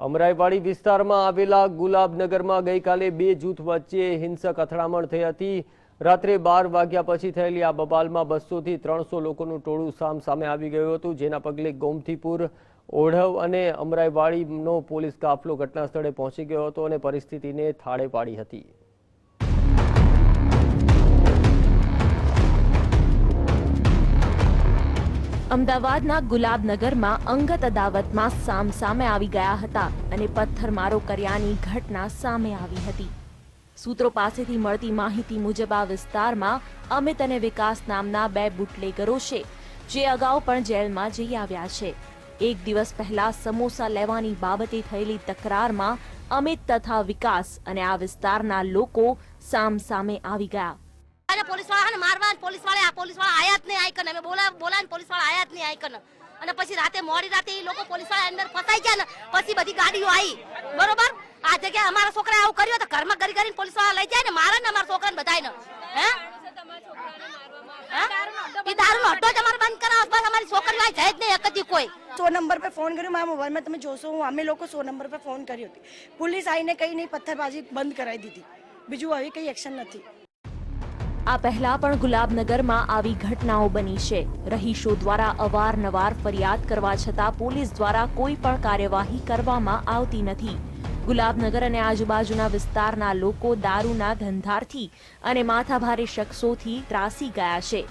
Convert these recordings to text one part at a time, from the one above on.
અમરાઈવાડી વિસ્તારમાં આવેલા ગુલાબનગરમાં ગઈકાલે બે જૂથ વચ્ચે હિંસક અથડામણ થઈ હતી. રાત્રે બાર વાગ્યા પછી થયેલી આ બબાલમાં બસોથી ત્રણસો લોકોનું ટોળું સામ સામે આવી ગયું હતું, જેના પગલે ગોમતીપુર, ઓઢવ અને અમરાઈવાડીનો પોલીસ કાફલો ઘટના સ્થળે પહોંચી ગયો હતો અને પરિસ્થિતિને થાળે પાડી હતી. અમદાવાદના ગુલાબનગરમાં અંગત અદાવતમાં સામ સામે આવી ગયા હતા અને પથ્થરમારો કર્યાની ઘટના સામે આવી હતી. સૂત્રો પાસેથી મળતી માહિતી મુજબ આ વિસ્તારમાં અમિત અને વિકાસ નામના બે બુટલેગરો છે, જે અગાઉ પણ જેલમાં જઈ આવ્યા છે. એક દિવસ પહેલા સમોસા લેવાની બાબતે થયેલી તકરારમાં અમિત તથા વિકાસ અને આ વિસ્તારના લોકો સામ સામે આવી ગયા. પોલીસવાળા મારવા પોલીસવાળા આ પોલીસવાળા આયા જ નહીં આઈકન. અમે બોલા બોલા પોલીસવાળા આયા જ નહીં આઈકન. અને પછી રાતે, મોડી રાતે એ લોકો પોલીસવાળા અંદર ફસાઈ ગયા ને પછી બધી ગાડીઓ આવી બરોબર? આ જગ્યાએ અમારા છોકરા આવું કર્યું તો ઘરમાં કરી કરીને પોલીસવાળા લઈ જાય ને, મારે ને અમારા છોકરાને બધાને હે? એ દારૂનો અડ્ડો જ અમારે બંધ કરાવો અમારી છોકરી જાય જ નહીં એક કોઈ. સો નંબર પર ફોન કર્યો મારા તમે જોશો અમે લોકો સો નંબર પર ફોન કર્યો પોલીસ આવીને કઈ નહીં, પથ્થરબાજી બંધ કરાવી દીધી. બીજું આવી કઈ એક્શન નથી. આ પહેલા પણ ગુલાબનગરમાં આવી ઘટનાઓ બની છે. રહીશો દ્વારા અવારનવાર ફરિયાદ કરવા છતાં પોલીસ દ્વારા કોઈ પણ કાર્યવાહી કરવામાં આવતી નથી. ગુલાબનગર અને આજુબાજુના વિસ્તારના લોકો દારૂના ધંધારથી અને માથાભારે શખ્સોથી ત્રાસી ગયા છે.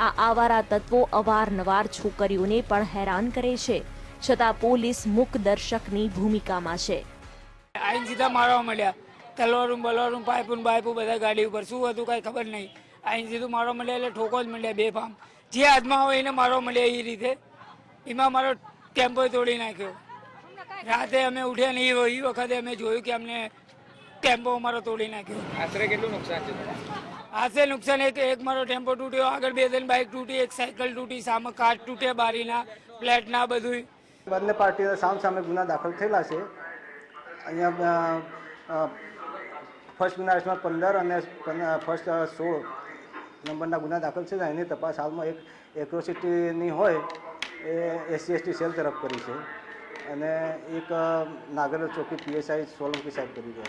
આ આવારા તત્વો અવારનવાર છોકરીઓને પણ હેરાન કરે છે. છતાં પોલીસ મૂક દર્શકની ભૂમિકામાં છે. આઈન સીધા મારવા માંડ્યા. તલવારું બલવારું પાઇપું બાઇપું બધા ગાડી ઉપર. શું હતું કાંઈ ખબર નહીં. અહીં સીધું મારો મળ્યા એટલે ઠોકો જ મળ્યા બે ફામ. જે હાથમાં હોય એને મારો મળ્યા એ રીતે. એમાં મારો ટેમ્પો તોડી નાખ્યો. રાતે અમે ઉઠ્યા નહીં એ વખતે અમે જોયું કે અમને ટેમ્પો અમારો તોડી નાખ્યો. આશરે કેટલું નુકસાન છે આશરે આશે નુકસાન એક એક મારો ટેમ્પો તૂટ્યો આગળ બે ત્રણ બાઇક તૂટી એક સાયકલ તૂટી સામે કાચ તૂટ્યા બારીના ફ્લેટના બધું બંને પાર્ટીઓ સામ સામે ગુના દાખલ થયેલા છે. અહીંયા ફર્સ્ટ ગુનામાં પંદર અને ફર્સ્ટ સોળ નંબરના ગુના દાખલ છે. એની તપાસ હાલમાં એક એક્રોસિટીની હોય એ એસસી એસટી સેલ તરફ કરી છે. અને એક નાગર ચોકી પીએસઆઈ સોલંકી સાહેબ કરી છે.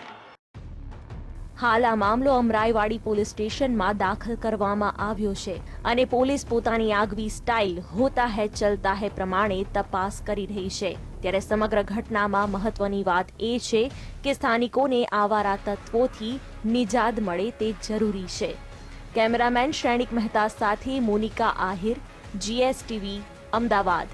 હાલ આ મામલો અમરાઈવાડી પોલીસ સ્ટેશનમાં દાખલ કરવામાં આવ્યો છે અને પોલીસ પોતાની આગવી સ્ટાઇલ હોતા હે, ચલતા હે પ્રમાણે તપાસ કરી રહી છે. ત્યારે સમગ્ર ઘટનામાં મહત્વની વાત એ છે કે સ્થાનિકોને આવારા તત્વોથી નિજાદ મળે તે જરૂરી છે. કેમેરામેન શ્રેણિક મહેતા સાથે મોનિકા આહિર જીએસટીવી અમદાવાદ.